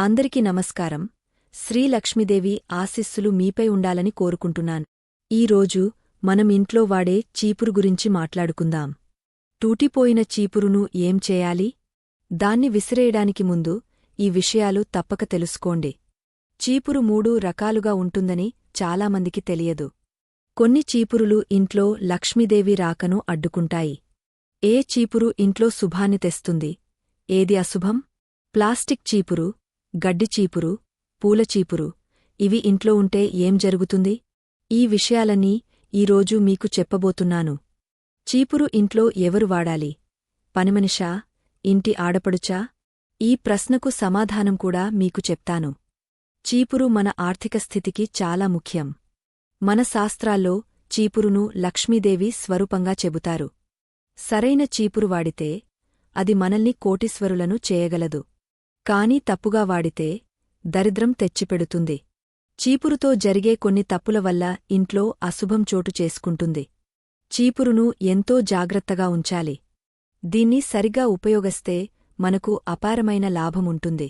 అందరికీ నమస్కారం. శ్రీ లక్ష్మీదేవి ఆశీస్సులు మీపై ఉండాలని కోరుకుంటున్నాను. ఈరోజు మనం ఇంట్లో వాడే చీపురు గురించి మాట్లాడుకుందాం. టూటిపోయిన చీపురును ఏం చేయాలి? దాన్ని విసిరేయడానికి ముందు ఈ విషయాలు తప్పక తెలుసుకోండి. చీపురు మూడు రకాలుగా ఉంటుందని చాలామందికి తెలియదు. కొన్ని చీపురులు ఇంట్లో లక్ష్మీదేవి రాకను అడ్డుకుంటాయి. ఏ చీపురు ఇంట్లో శుభాన్ని తెస్తుంది? ఏది అశుభం? ప్లాస్టిక్ చీపురు గడ్డిచీపురు పూలచీపురు ఇవి ఇంట్లో ఉంటే ఏం జరుగుతుంది? ఈ విషయాలన్నీ ఈరోజు మీకు చెప్పబోతున్నాను. చీపురు ఇంట్లో ఎవరు వాడాలి? పనిమనిషా? ఇంటి ఆడపడుచా? ఈ ప్రశ్నకు సమాధానం కూడా మీకు చెప్తాను. చీపురు మన ఆర్థిక స్థితికి చాలా ముఖ్యం. మన శాస్త్రాల్లో చీపురును లక్ష్మీదేవి స్వరూపంగా చెబుతారు. సరైన చీపురు వాడితే అది మనల్ని కోటీశ్వరులను చేయగలదు. కాని తప్పుగా వాడితే దరిద్రం తెచ్చిపెడుతుంది. చీపురుతో జరిగే కొన్ని తప్పుల వల్ల ఇంట్లో అశుభం చోటు చేసుకుంటుంది. చీపురును ఎంతో జాగ్రత్తగా ఉంచాలి. దీన్ని సరిగా ఉపయోగస్తే మనకు అపారమైన లాభముంటుంది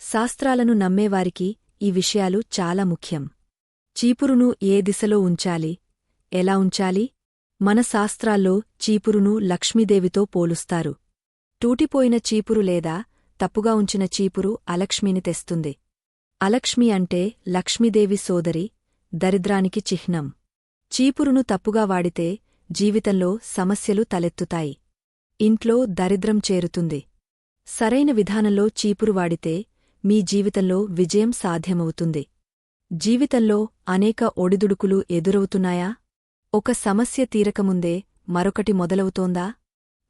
శాస్త్రాలను నమ్మేవారికి ఈ విషయాలు చాలా ముఖ్యం. చీపురును ఏ దిశలో ఉంచాలి? ఎలా ఉంచాలి? మన శాస్త్రాల్లో చీపురును లక్ష్మీదేవితో పోలుస్తారు. టూటిపోయిన చీపురు లేదా తప్పుగా ఉంచిన చీపురు అలక్ష్మిని తెస్తుంది. అలక్ష్మి అంటే లక్ష్మీదేవి సోదరి దరిద్రానికి చిహ్నం. చీపురును తప్పుగా వాడితే జీవితంలో సమస్యలు తలెత్తుతాయి. ఇంట్లో దరిద్రం చేరుతుంది. సరైన విధానంలో చీపురు వాడితే మీ జీవితంలో విజయం సాధ్యమవుతుంది. జీవితంలో అనేక ఒడిదుడుకులు ఎదురవుతున్నాయా? ఒక సమస్య తీరకముందే మరొకటి మొదలవుతోందా?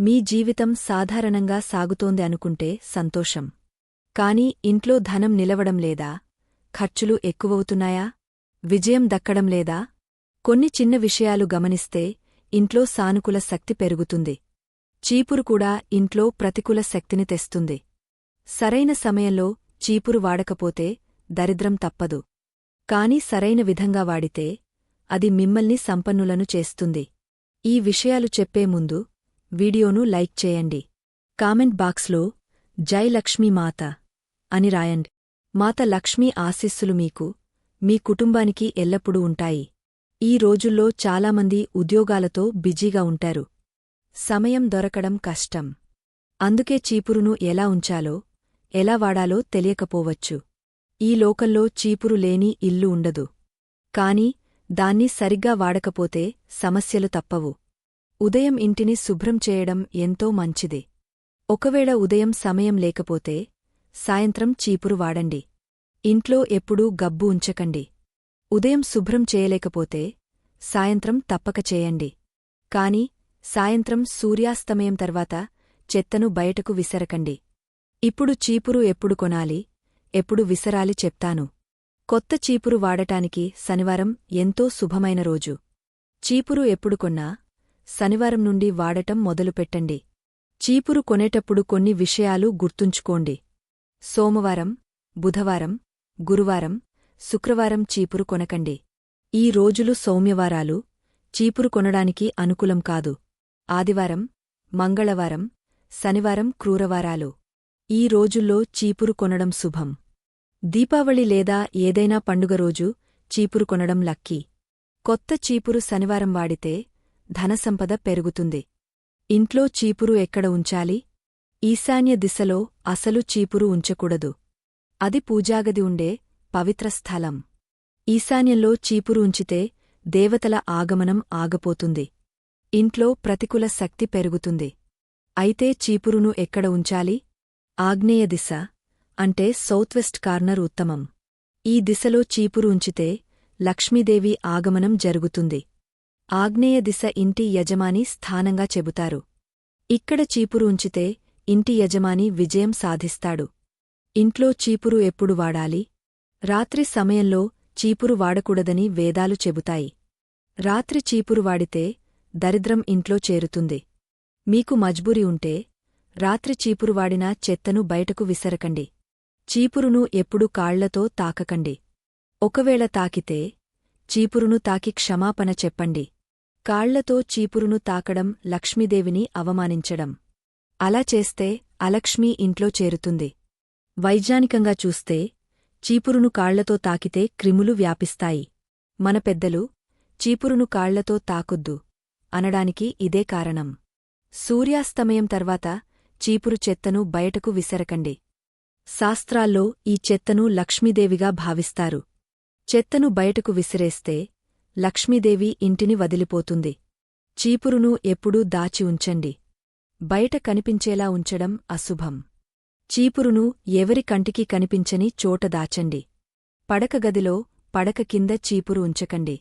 మీ జీవితం సాధారణంగా సాగుతోంది అనుకుంటే సంతోషం. కాని ఇంట్లో ధనం నిలవడం లేదా? ఖర్చులు ఎక్కువవుతున్నాయా? విజయం దక్కడం లేదా? కొన్ని చిన్న విషయాలు గమనిస్తే ఇంట్లో సానుకూల శక్తి పెరుగుతుంది. చీపురు కూడా ఇంట్లో ప్రతికూల శక్తిని తెస్తుంది. సరైన సమయంలో చీపురు వాడకపోతే దరిద్రం తప్పదు. కాని సరైన విధంగా వాడితే అది మిమ్మల్ని సంపన్నులను చేస్తుంది. ఈ విషయాలు చెప్పే ముందు వీడియోను లైక్ చేయండి. కామెంట్ బాక్స్లో జై లక్ష్మీ మాత అని రాయండి. మాత లక్ష్మీ ఆశీస్సులు మీకు మీ కుటుంబానికి ఎల్లప్పుడూ ఉంటాయి. ఈ రోజుల్లో చాలామంది ఉద్యోగాలతో బిజీగా ఉంటారు. సమయం దొరకడం కష్టం. అందుకే చీపురును ఎలా ఉంచాలో ఎలా వాడాలో తెలియకపోవచ్చు. ఈ లోకంలో చీపురు లేని ఇల్లు ఉండదు. కాని దాన్ని సరిగ్గా వాడకపోతే సమస్యలు తప్పవు. ఉదయం ఇంటిని శుభ్రం చేయడం ఎంతో మంచిది. ఒకవేళ ఉదయం సమయం లేకపోతే సాయంత్రం చీపురు వాడండి. ఇంట్లో ఎప్పుడూ గబ్బు ఉంచకండి. ఉదయం శుభ్రం చేయలేకపోతే సాయంత్రం తప్పక చేయండి. కాని సాయంత్రం సూర్యాస్తమయం తర్వాత చెత్తను బయటకు విసరకండి. ఇప్పుడు చీపురు ఎప్పుడు కొనాలి? ఎప్పుడు విసరాలి చెప్తాను. కొత్త చీపురు వాడటానికి శనివారం ఎంతో శుభమైన రోజు. చీపురు ఎప్పుడు కొన్నా శనివారం నుండి వాడటం మొదలుపెట్టండి. చీపురు కొనేటప్పుడు కొన్ని విషయాలు గుర్తుంచుకోండి. సోమవారం బుధవారం గురువారం శుక్రవారం చీపురు కొనకండి. ఈ రోజులు సౌమ్యవారాలు చీపురు కొనడానికి అనుకూలం కాదు. ఆదివారం మంగళవారం శనివారం క్రూరవారాలు. ఈ రోజుల్లో చీపురు కొనడం శుభం. దీపావళి లేదా ఏదైనా పండుగ రోజు చీపురు కొనడం లక్కీ. కొత్త చీపురు శనివారం వాడితే ధనసంపద పెరుగుతుంది. ఇంట్లో చీపురు ఎక్కడ ఉంచాలి? ఈశాన్య దిశలో అసలు చీపురు ఉంచకూడదు. అది పూజాగది ఉండే పవిత్ర స్థలం. ఈశాన్యంలో చీపురు ఉంచితే దేవతల ఆగమనం ఆగపోతుంది. ఇంట్లో ప్రతికూల శక్తి పెరుగుతుంది. అయితే చీపురును ఎక్కడ ఉంచాలి? ఆగ్నేయ దిశ అంటే సౌత్ వెస్ట్ కార్నర్ ఉత్తమం. ఈ దిశలో చీపురు ఉంచితే లక్ష్మీదేవి ఆగమనం జరుగుతుంది. ఆగ్నేయ దిశ ఇంటి యజమాని స్థానంగా చెబుతారు. ఇక్కడ చీపురు ఉంచితే ఇంటి యజమాని విజయం సాధిస్తాడు. ఇంట్లో చీపురు ఎప్పుడు వాడాలి? రాత్రి సమయంలో చీపురు వాడకూడదని వేదాలు చెబుతాయి. రాత్రి చీపురు వాడితే దరిద్రం ఇంట్లో చేరుతుంది. మీకు మజ్బూరి ఉంటే రాత్రి చీపురు వాడినా చెత్తను బయటకు విసరకండి. చీపురును ఎప్పుడు కాళ్ళతో తాకకండి. ఒకవేళ తాకితే చీపురును తాకి క్షమాపణ చెప్పండి. కాళ్ళతో చీపురును తాకడం లక్ష్మీదేవిని అవమానించడం. అలా చేస్తే అలక్ష్మీ ఇంట్లో చేరుతుంది. వైజ్ఞానికంగా చూస్తే చీపురును కాళ్ళతో తాకితే క్రిములు వ్యాపిస్తాయి. మన పెద్దలు చీపురును కాళ్ళతో తాకొద్దు. అనడానికి ఇదే కారణం. సూర్యాస్తమయం తర్వాత చీపురు చెత్తను బయటకు విసరకండి. శాస్త్రాల్లో ఈ చెత్తను లక్ష్మీదేవిగా భావిస్తారు. చెత్తను బయటకు విసిరేస్తే లక్ష్మీదేవి ఇంటిని వదిలిపోతుంది. చీపురును ఎప్పుడూ దాచి ఉంచండి. బయట కనిపించేలా ఉంచడం అశుభం. చీపురును ఎవరి కంటికి కనిపించని చోట దాచండి. పడక గదిలో పడక కింద చీపురు ఉంచకండి.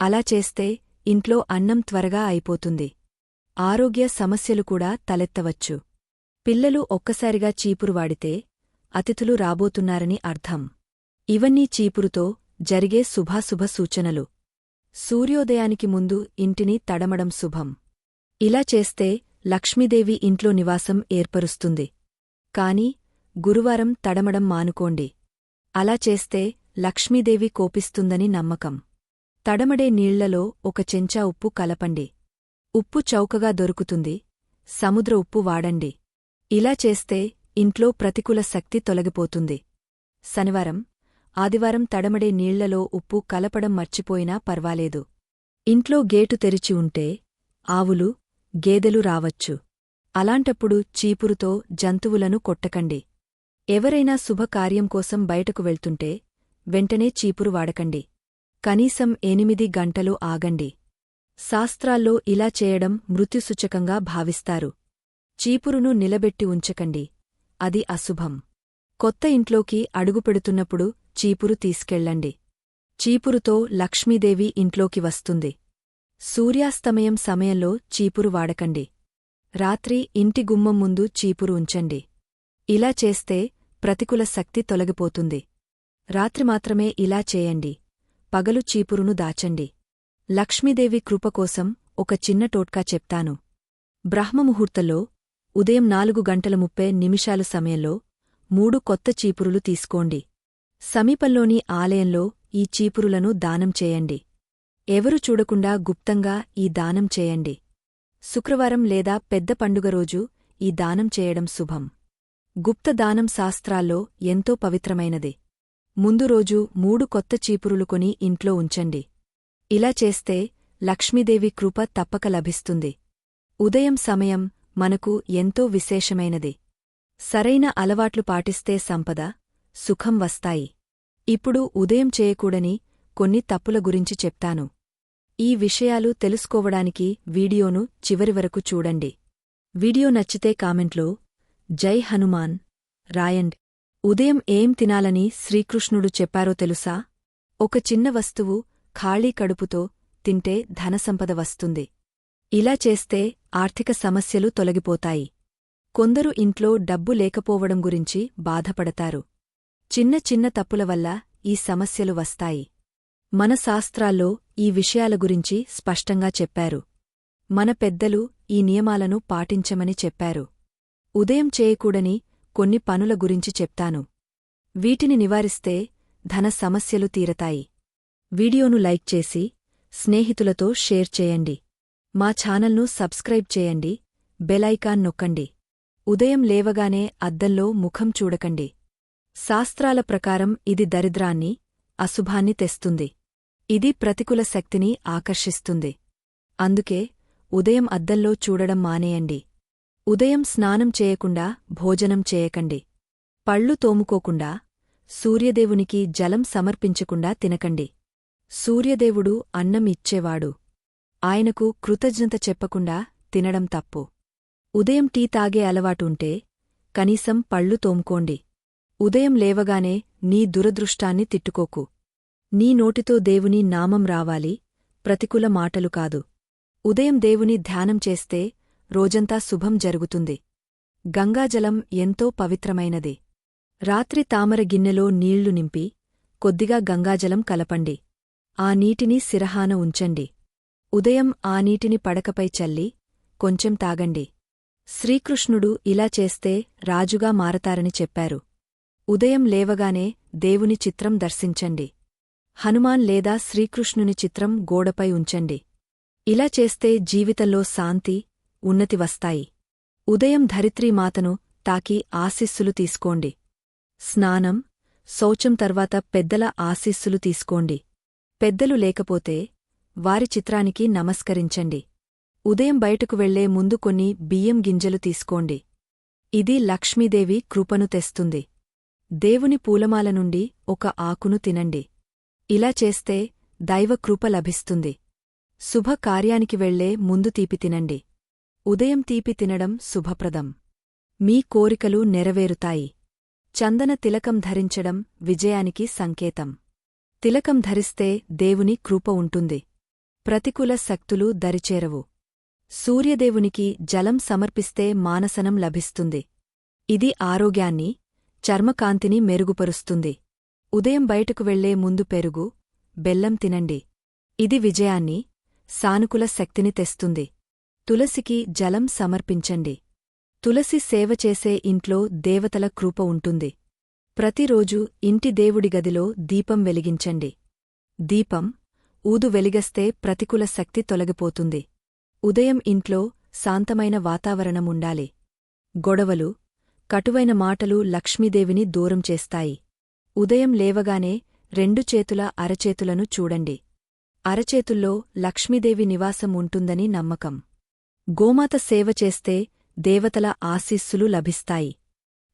అలా చేస్తే ఇంట్లో అన్నం త్వరగా అయిపోతుంది. ఆరోగ్య సమస్యలు కూడా తలెత్తవచ్చు. పిల్లలు ఒక్కసారిగా చీపురు వాడితే అతిథులు రాబోతున్నారని అర్థం. ఇవన్నీ చీపురుతో జరిగే శుభాశుభ సూచనలు. సూర్యోదయానికి ముందు ఇంటిని తడమడం శుభం. ఇలా చేస్తే లక్ష్మీదేవి ఇంట్లో నివాసం ఏర్పరుస్తుంది. కాని గురువారం తడమడం మానుకోండి. అలా చేస్తే లక్ష్మీదేవి కోపిస్తుందని నమ్మకం. తడమడే నీళ్ళలో ఒక చెంచా ఉప్పు కలపండి. ఉప్పు చౌకగా దొరుకుతుంది. సముద్ర ఉప్పు వాడండి. ఇలా చేస్తే ఇంట్లో ప్రతికూల శక్తి తొలగిపోతుంది. శనివారం ఆదివారం తడమడే నీళ్ళలో ఉప్పు కలపడం మర్చిపోయినా పర్వాలేదు. ఇంట్లో గేటు తెరిచి ఉంటే ఆవులు గేదెలు రావచ్చు. అలాంటప్పుడు చీపురుతో జంతువులను కొట్టకండి. ఎవరైనా శుభకార్యం కోసం బయటకు వెళ్తుంటే వెంటనే చీపురు వాడకండి. కనీసం ఎనిమిది గంటలు ఆగండి. శాస్త్రాల్లో ఇలా చేయడం మృత్యుసూచకంగా భావిస్తారు. చీపురును నిలబెట్టి ఉంచకండి. అది అశుభం. కొత్త ఇంట్లోకి అడుగుపెడుతున్నప్పుడు చీపురు తీసుకెళ్ళండి. చీపురుతో లక్ష్మీదేవి ఇంట్లోకి వస్తుంది. సూర్యాస్తమయం సమయంలో చీపురు వాడకండి. రాత్రి ఇంటి గుమ్మం ముందు చీపురు ఉంచండి. ఇలా చేస్తే ప్రతికూల శక్తి తొలగిపోతుంది. రాత్రి మాత్రమే ఇలా చేయండి. పగలు చీపురును దాచండి. లక్ష్మీదేవి కృపకోసం ఒక చిన్న టోట్కా చెప్తాను. బ్రహ్మముహూర్తంలో ఉదయం నాలుగు గంటల ముప్పై నిమిషాలు సమయంలో మూడు కొత్త చీపురులు తీసుకోండి. సమీపంలోని ఆలయంలో ఈ చీపురులను దానం చేయండి. ఎవరు చూడకుండా గుప్తంగా ఈ దానం చేయండి. శుక్రవారం లేదా పెద్ద పండుగ రోజు ఈ దానం చేయడం శుభం. గుప్త దానం శాస్త్రాల్లో ఎంతో పవిత్రమైనది. ముందు రోజు మూడు కొత్త చీపురులు కొని ఇంట్లో ఉంచండి. ఇలా చేస్తే లక్ష్మీదేవి కృప తప్పక లభిస్తుంది. ఉదయం సమయం మనకు ఎంతో విశేషమైనది. సరైన అలవాట్లు పాటిస్తే సంపద సుఖం వస్తాయి. ఇప్పుడు ఉదయం చేయకూడని కొన్ని తప్పుల గురించి చెప్తాను. ఈ విషయాలు తెలుసుకోవడానికి వీడియోను చివరి వరకు చూడండి. వీడియో నచ్చితే కామెంట్లో జై హనుమాన్ రాయండ్. ఉదయం ఏం తినాలని శ్రీకృష్ణుడు చెప్పారో తెలుసా? ఒక చిన్న వస్తువు ఖాళీ కడుపుతో తింటే ధనసంపద వస్తుంది. ఇలా చేస్తే ఆర్థిక సమస్యలు తొలగిపోతాయి. కొందరు ఇంట్లో డబ్బు లేకపోవడం గురించి బాధపడతారు. చిన్న చిన్న తప్పుల వల్ల ఈ సమస్యలు వస్తాయి. మన శాస్త్రాల్లో ఈ విషయాల గురించి స్పష్టంగా చెప్పారు. మన పెద్దలు ఈ నియమాలను పాటించమని చెప్పారు. ఉదయం చేయకూడని కొన్ని పనుల గురించి చెప్తాను. వీటిని నివారిస్తే ధన సమస్యలు తీరతాయి. వీడియోను లైక్ చేసి స్నేహితులతో షేర్ చేయండి. మా ఛానల్ను సబ్స్క్రైబ్ చేయండి. బెలైకాన్ నొక్కండి. ఉదయం లేవగానే అద్దంలో ముఖం చూడకండి. శాస్త్రాల ప్రకారం ఇది దరిద్రాన్ని అశుభాన్ని తెస్తుంది. ఇది ప్రతికూల శక్తిని ఆకర్షిస్తుంది. అందుకే ఉదయం అద్దంలో చూడడం మానేయండి. ఉదయం స్నానం చేయకుండా భోజనం చేయకండి. పళ్ళు తోముకోకుండా సూర్యదేవునికి జలం సమర్పించకుండా తినకండి. సూర్యదేవుడు అన్నం ఇచ్చేవాడు. ఆయనకు కృతజ్ఞత చెప్పకుండా తినడం తప్పు. ఉదయం టీ తాగే అలవాటుంటే కనీసం పళ్ళు తోముకోండి. ఉదయం లేవగానే నీ దురదృష్టాన్ని తిట్టుకోకు. నీ నోటితో దేవుని నామం రావాలి ప్రతికూల మాటలు కాదు. ఉదయం దేవుని ధ్యానం చేస్తే రోజంతా శుభం జరుగుతుంది. గంగాజలం ఎంతో పవిత్రమైనది. రాత్రి తామర గిన్నెలో నీళ్ళు నింపి కొద్దిగా గంగాజలం కలపండి. ఆ నీటిని సిరహాన ఉంచండి. ఉదయం ఆ నీటిని పడకపై చల్లి కొంచెం తాగండి. శ్రీకృష్ణుడు ఇలా చేస్తే రాజుగా మారతారని చెప్పారు. ఉదయం లేవగానే దేవుని చిత్రం దర్శించండి. హనుమాన్ లేదా శ్రీకృష్ణుని చిత్రం గోడపై ఉంచండి. ఇలా చేస్తే జీవితంలో శాంతి ఉన్నతి వస్తాయి. ఉదయం ధరిత్రీమాతను తాకి ఆశిస్సులు తీసుకోండి. స్నానం శౌచం తర్వాత పెద్దల ఆశీస్సులు తీసుకోండి. పెద్దలు లేకపోతే వారి చిత్రానికి నమస్కరించండి. ఉదయం బయటకు వెళ్ళే ముందు కొన్ని బియ్యం గింజలు తీసుకోండి. ఇది లక్ష్మీదేవి కృపను తెస్తుంది. దేవుని పూలమాల నుండి ఒక ఆకును తినండి. ఇలా చేస్తే దైవకృప లభిస్తుంది. శుభకార్యానికి వెళ్ళే ముందు తీపి తినండి. ఉదయం తీపి తినడం శుభప్రదం. మీ కోరికలు నెరవేరుతాయి. చందన తిలకం ధరించడం విజయానికి సంకేతం. తిలకం ధరిస్తే దేవుని కృప ఉంటుంది. ప్రతికూల శక్తులు దరిచేరవు. సూర్యదేవునికి జలం సమర్పిస్తే మానసనం లభిస్తుంది. ఇది ఆరోగ్యాన్ని చర్మకాంతిని మెరుగుపరుస్తుంది. ఉదయం బయటకు వెళ్ళే ముందు పెరుగు బెల్లం తినండి. ఇది విజయాన్ని సానుకూల శక్తిని తెస్తుంది. తులసికి జలం సమర్పించండి. తులసి సేవ చేసే ఇంట్లో దేవతల కృప ఉంటుంది. ప్రతిరోజు ఇంటి దేవుడి గదిలో దీపం వెలిగించండి. దీపం ఊదు వెలిగస్తే ప్రతికూల శక్తి తొలగిపోతుంది. ఉదయం ఇంట్లో శాంతమైన వాతావరణముండాలి గొడవలు కటువైన మాటలు లక్ష్మీదేవిని దూరం చేస్తాయి. ఉదయం లేవగానే రెండు చేతుల అరచేతులను చూడండి. అరచేతుల్లో లక్ష్మీదేవి నివాసం ఉంటుందని నమ్మకం. గోమాత సేవ చేస్తే దేవతల ఆశీస్సులు లభిస్తాయి.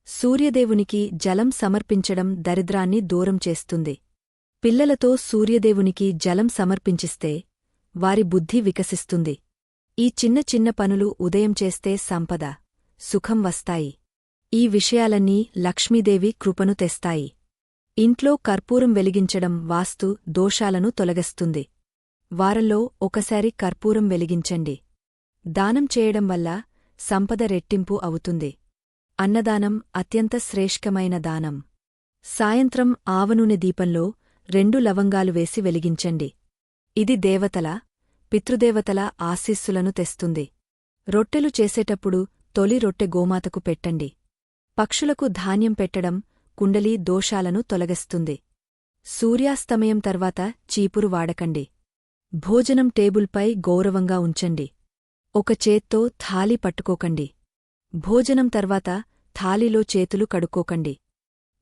సూర్యదేవునికి జలం సమర్పించడం దరిద్రాన్ని దూరం చేస్తుంది. పిల్లలతో సూర్యదేవునికి జలం సమర్పించిస్తే వారి బుద్ధి వికసిస్తుంది. ఈ చిన్న చిన్న పనులు ఉదయం చేస్తే సంపద సుఖం వస్తాయి. ఈ విషయాలన్నీ లక్ష్మీదేవి కృపను తెస్తాయి. ఇంట్లో కర్పూరం వెలిగించడం వాస్తు దోషాలను తొలగస్తుంది. వారంలో ఒకసారి కర్పూరం వెలిగించండి. దానం చేయడం వల్ల సంపద రెట్టింపు అవుతుంది. అన్నదానం అత్యంత శ్రేష్ఠమైన దానం. సాయంత్రం ఆవనూనె దీపంలో రెండు లవంగాలు వేసి వెలిగించండి. ఇది దేవతల పితృదేవతల ఆశీస్సులను తెస్తుంది. రొట్టెలు చేసేటప్పుడు తొలి రొట్టె గోమాతకు పెట్టండి. పక్షులకు ధాన్యం పెట్టడం కుండలీ దోషాలను తొలగిస్తుంది. సూర్యాస్తమయం తర్వాత చీపురు వాడకండి. భోజనం టేబుల్పై గౌరవంగా ఉంచండి. ఒక చేత్తో థాలి పట్టుకోకండి. భోజనం తర్వాత థాలీలో చేతులు కడుక్కోకండి.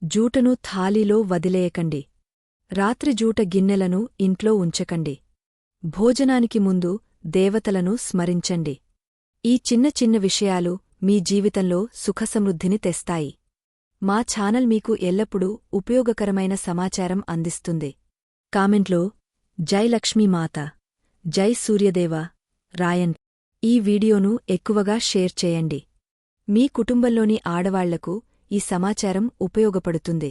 జూటను థాలీలో వదిలేయకండి. రాత్రి జూట గిన్నెలను ఇంట్లో ఉంచకండి. భోజనానికి ముందు దేవతలను స్మరించండి. ఈ చిన్న చిన్న విషయాలు మీ జీవితంలో సుఖసమృద్ధిని తెస్తాయి. మా ఛానల్ మీకు ఎల్లప్పుడూ ఉపయోగకరమైన సమాచారం అందిస్తుంది. కామెంట్లో జై లక్ష్మీమాత జై సూర్యదేవ రాయన్ ఈ వీడియోను ఎక్కువగా షేర్ చేయండి. మీ కుటుంబంలోని ఆడవాళ్ళకు ఈ సమాచారం ఉపయోగపడుతుంది.